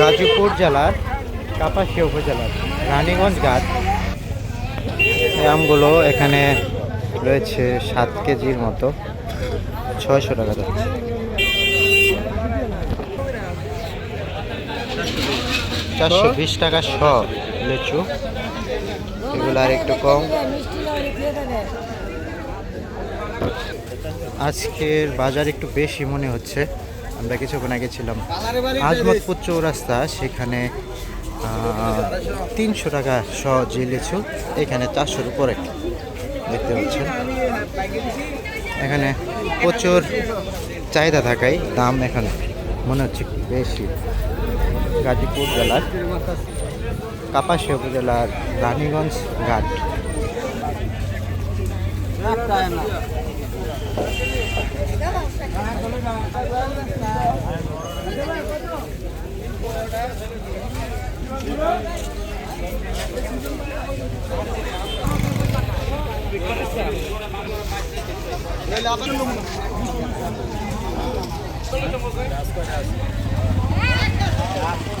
গাজীপুর জেলার কাপাসিয়া উপজেলার রানীগঞ্জ ঘাট। এই আমগুলো এখানে রয়েছে সাত কেজির মতো, ছয়শো টাকা যাচ্ছে চারশো বিশ টাকা শ লিচু। এগুলো আর একটু কম। আজকের বাজার একটু বেশি মনে হচ্ছে। আমরা কিছুক্ষণ আগে ছিলাম আজমতপুর চৌরাস্তা। সেখানে তিনশো টাকা শ যে লিচু, এখানে চারশোর উপরে। দেখতে পাচ্ছেন। এখানে প্রচুর চাহিদা থাকায় দাম এখন মনে হচ্ছে বেশি। গাজীপুর জেলার কাপাসিয়া উপজেলার রানীগঞ্জ ঘাট। আপনার